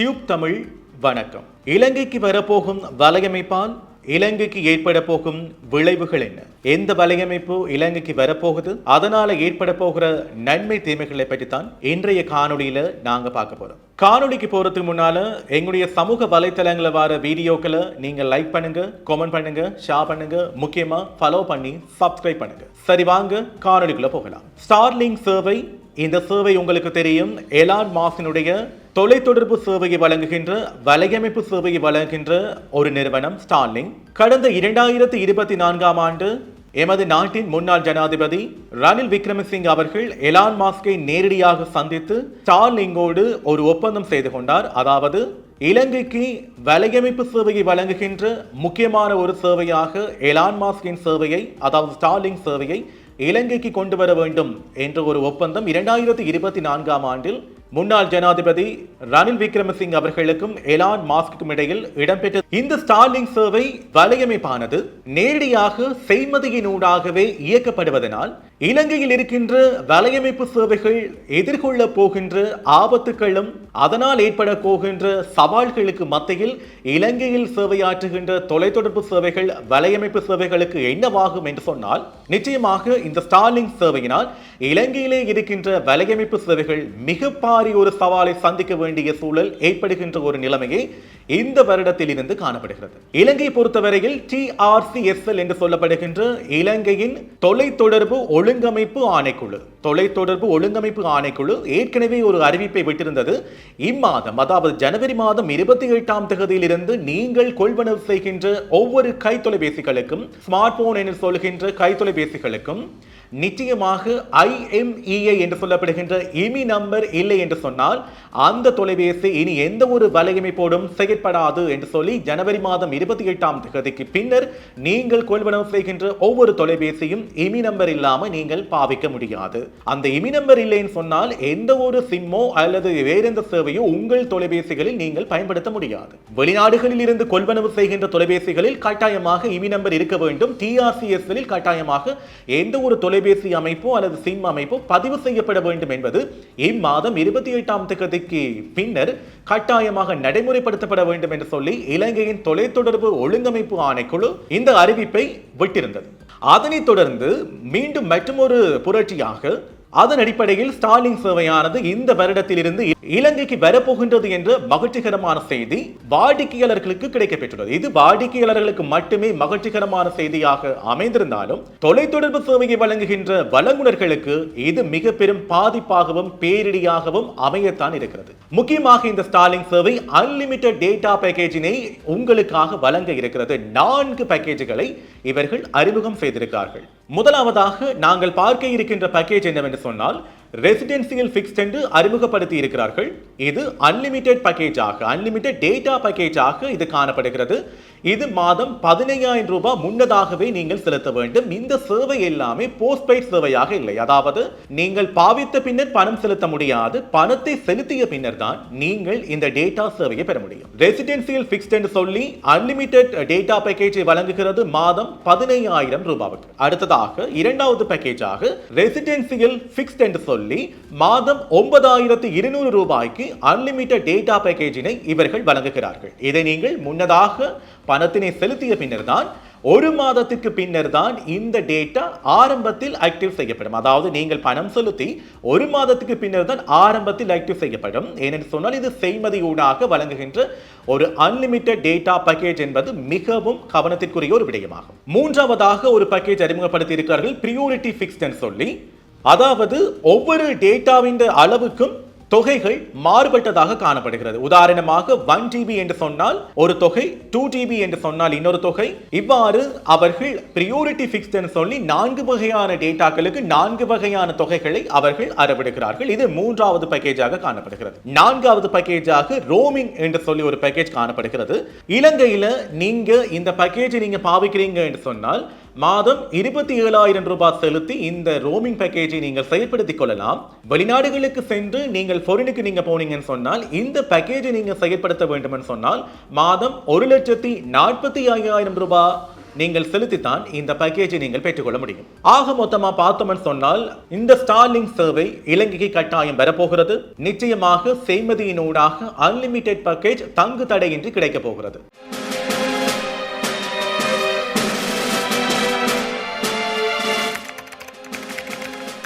Tube Tamil வணக்கம். இலங்கைக்கு வரப்போகும் வலையமைப்பால் இலங்கைக்கு ஏற்பட போகும் விளைவுகள் என்ன? எந்த வலையமைப்பு இலங்கைக்கு வரப்போகுது? அதனால ஏற்பட போகிற நன்மை தீமைகளை பற்றி தான் இன்றைய காணொலியில நாங்க பார்க்க போறோம். காணொலிக்கு போகிறதுக்கு முன்னால் எங்களுடைய சமூக வலைத்தளங்களை வர வீடியோக்களை நீங்கள் லைக் பண்ணுங்க கமெண்ட் பண்ணுங்க ஷேர் பண்ணுங்க முக்கியமாக ஃபாலோ பண்ணி சப்ஸ்கிரைப் பண்ணுங்க. சரி வாங்க காணொளிக்குள்ள போகலாம். ஸ்டார்லிங் சேவை இந்த சேவை உங்களுக்கு தெரியும். எலான் மாசினுடைய தொலைத்தொடர்பு சேவையை வழங்குகின்ற வலையமைப்பு சேவையை வழங்குகின்ற ஒரு நிறுவனம் ஸ்டார்லிங் கடந்த இரண்டாயிரத்தி இருபத்தி நான்காம் ஆண்டு எமது நாட்டின் முன்னாள் ஜனாதிபதி ரணில் விக்ரமசிங் அவர்கள் எலான் மாஸ்கை நேரடியாக சந்தித்து ஸ்டார்லிங்கோடு ஒரு ஒப்பந்தம் செய்து கொண்டார். அதாவது இலங்கைக்கு வலையமைப்பு சேவையை வழங்குகின்ற முக்கியமான ஒரு சேவையாக எலான் மாஸ்கின் சேவையை அதாவது ஸ்டார்லிங் சேவையை இலங்கைக்கு கொண்டு வர வேண்டும் என்ற ஒரு ஒப்பந்தம் இரண்டாயிரத்தி இருபத்தி நான்காம் ஆண்டில் முன்னாள் ஜனாதிபதி ரணில் விக்ரமசிங் அவர்களுக்கும் எலான் மாஸ்க்கும் இடையில் இடம்பெற்ற இந்த ஸ்டார்லிங் சேவை வலையமைப்பானது நேரடியாக செய்மதியினூடாகவே இயக்கப்படுவதனால் இலங்கையில் இருக்கின்ற வலையமைப்பு சேவைகள் எதிர்கொள்ள போகின்ற ஆபத்துகளும் அதனால் ஏற்பட போகின்ற சவால்களுக்கு மத்தியில் இலங்கையில் சேவையாற்றுகின்ற தொலைத்தொடர்பு சேவைகள் வலையமைப்பு சேவைகளுக்கு என்னவாகும் என்று சொன்னால் நிச்சயமாக இந்த ஸ்டார்லிங் சேவையினால் இலங்கையிலே இருக்கின்ற வலையமைப்பு சேவைகள் மிக பாரி ஒரு சவாலை சந்திக்க வேண்டிய சூழல் ஏற்படுகின்ற ஒரு நிலைமையை இந்த வருடத்தில் இருந்து காணப்படுகிறது. இலங்கை பொறுத்தவரையில் டிஆர்சிஎஸ்எல் என்று சொல்லப்படுகின்ற இலங்கையின் தொலைத்தொடர்பு ஒழுங்கமைப்பு ஆணைக்குழு தொலைத்தொடர்பு ஒழுங்கமைப்பு ஆணைக்குழு ஏற்கனவே ஒரு அறிவிப்பை விட்டிருந்தது. இம்மாதம் அதாவது ஜனவரி மாதம் இருபத்தி எட்டாம் தேதியிலிருந்து நீங்கள் கொள்வனவு செய்கின்ற ஒவ்வொரு கைத்தொலைபேசிகளுக்கும் ஸ்மார்ட் போன் என்று சொல்கின்ற கைத்தொலைபேசிகளுக்கும் நிச்சயமாக ஐஎம்இஏ என்று சொல்லப்படுகின்ற இமி நம்பர் இல்லை என்று சொன்னால் அந்த தொலைபேசி இனி எந்த ஒரு வலையமைப்போடும் செயற்படாது என்று சொல்லி ஜனவரி மாதம் இருபத்தி எட்டாம் தேதிக்கு பின்னர் நீங்கள் கொள்வனவு செய்கின்ற ஒவ்வொரு தொலைபேசியும் இமி நம்பர் இல்லாமல் நீங்கள் பாவிக்க முடியாது. அந்த இமி நம்பர் இல்லைன்னு சொன்னால் எந்த ஒரு சிம்மோ அல்லது வேறெந்த சேவையோ உங்கள் தொலைபேசிகளில் நீங்கள் பயன்படுத்த முடியாது. வெளிநாடுகளில் இருந்து கொள்வனவு செய்கின்ற தொலைபேசிகளில் கட்டாயமாக இமி நம்பர் இருக்க வேண்டும். டிஆர்சிஎஸ்களில் கட்டாயமாக எந்த ஒரு தொலை தொலைபேசி அமைப்போ அல்லது சிம் அமைப்போ பதிவு செய்யப்பட வேண்டும் என்பது இம்மாதம் இருபத்தி எட்டாம் திகதிக்கு பின்னர் கட்டாயமாக நடைமுறைப்படுத்தப்பட வேண்டும் என்று சொல்லி இலங்கையின் தொலைத்தொடர்பு ஒழுங்கமைப்பு ஆணைக்குழு இந்த அறிவிப்பை விட்டிருந்தது. அதனைத் தொடர்ந்து மீண்டும் மற்றொரு புரட்சியாக அதன் அடிப்படையில் ஸ்டாலின் சேவையானது இந்த வருடத்திலிருந்து இலங்கைக்கு வரப்போகின்றது என்ற மகிழ்ச்சிகரமான செய்தி வாடிக்கையாளர்களுக்கு கிடைக்கப்பெற்றுள்ளது. இது வாடிக்கையாளர்களுக்கு மட்டுமே மகிழ்ச்சிகரமான செய்தியாக அமைந்திருந்தாலும் தொலைத்தொடர்பு சேவையை வழங்குகின்ற வழங்குனர்களுக்கு இது மிக பெரும் பாதிப்பாகவும் பேரிடியாகவும் அமையத்தான் இருக்கிறது. முக்கியமாக இந்த ஸ்டாலின் சேவை அன்லிமிட்டட் டேட்டா பேக்கேஜினை உங்களுக்காக வழங்க இருக்கிறது. நான்கு பேக்கேஜுகளை இவர்கள் அறிமுகம் செய்திருக்கிறார்கள் முதலாவதாக நாங்கள் பார்க்க இருக்கின்ற பேக்கேஜ் என்னவென்று சொன்னால் ரெசிடென்சியல் ஃபிக்ஸ்ட் என்று அறிமுகப்படுத்தி இருக்கிறார்கள். இது அன்லிமிட்டெட் பேக்கேஜாக அன்லிமிட்டெட் டேட்டா பேக்கேஜாக இது காணப்படுகிறது. இது மாதம் பதினையாயிரம் ரூபாய் முன்னதாகவே நீங்கள் செலுத்த வேண்டும். இந்த சேவை எல்லாமே போஸ்ட் பெய்ட் சேவையாக இல்லை. அதாவது நீங்கள் பாவித்த பின்னர் பணம் செலுத்த முடியாது. பணத்தை செலுத்திய பின்னர் தான் நீங்கள் இந்த டேட்டா சேவையை பெற முடியும். ரெசிடென்சியல் ஃபிக்ஸ்ட் என்று சொல்லி அன்லிமிட்டெட் டேட்டா பேக்கேஜை வழங்குகிறது மாதம் பதினையாயிரம் ரூபாவுக்கு. அடுத்ததாக இரண்டாவது பேக்கேஜாக ரெசிடென்சியல் ஃபிக்ஸ்ட் என்று சொல்லி மாதம் ஒன்பதாயிரத்து இருநூறு ரூபாய்க்கு அன்லிமிட்டட் டேட்டா பேக்கேஜினை இவர்கள் வழங்குகிறார்கள். இதை நீங்கள் முன்னதாக பணத்தினை செலுத்திய பின்னர் தான் ஒரு மாதத்துக்கு பின்னர் தான் இந்த டேட்டா ஆரம்பத்தில் ஆக்டிவ் செய்யப்படும். அதாவது நீங்கள் பணம் செலுத்தி ஒரு மாதத்துக்கு பின்னர் தான் ஆரம்பத்தில் ஆக்டிவ் செய்யப்படும். ஏனென்று சொன்னால் இது செய்மதி ஊடாக வழங்குகின்ற ஒரு அன்லிமிட்டட் டேட்டா பேக்கேஜ் என்பது மிகவும் கவனத்திற்குரிய ஒரு விடயமாகும். மூன்றாவதாக ஒரு பேக்கேஜ் அறிமுகப்படுத்தி இருக்கிறார்கள் பிரியோரிட்டி ஃபிக்ஸ்ட் சொல்லி. அதாவது ஒவ்வொரு டேட்டாவின் அளவுக்கும் தொகைகள் மாறுபட்டதாக காணப்படுகிறது. உதாரணமாக ஒன் ஜிபி என்று சொன்னால் ஒரு தொகை டூ ஜிபி என்று சொன்னால் இன்னொரு தொகை. இவ்வாறு அவர்கள் பிரியோரிட்டி ஃபிக்ஸ்ட் சொல்லி நான்கு வகையான டேட்டாக்களுக்கு நான்கு வகையான தொகைகளை அவர்கள் அறவிடுகிறார்கள். இது மூன்றாவது பேக்கேஜாக காணப்படுகிறது. நான்காவது பேக்கேஜாக ரோமிங் என்று சொல்லி ஒரு பேக்கேஜ் காணப்படுகிறது. இலங்கையில நீங்க இந்த பேக்கேஜை நீங்க பாவிக்கிறீங்க என்று சொன்னால் மாதம் இருபத்தி ஏழாயிரம் ரூபாய் செலுத்தி இந்த ரோமிங் பேக்கேஜை நீங்கள் செயல்படுத்திக் கொள்ளலாம். வெளிநாடுகளுக்கு சென்று நீங்கள் பொருளுக்கு நீங்க போனீங்கன்னு சொன்னால் இந்த பேக்கேஜை நீங்க செயல்படுத்த வேண்டும் சொன்னால் மாதம் ஒரு லட்சத்தி நாற்பத்தி ஐயாயிரம் ரூபாய் நீங்கள் செலுத்தித்தான் இந்த பேக்கேஜை நீங்கள் பெற்றுக்கொள்ள முடியும். ஆக மொத்தமா பார்த்தோம்னு சொன்னால் இந்த ஸ்டார்லிங் சேவை இலங்கைக்கு கட்டாயம் வரப்போகிறது. நிச்சயமாக செய்மதியினூடாக அன்லிமிடெட் பேக்கேஜ் தங்கு தடையின்றி கிடைக்கப் போகிறது.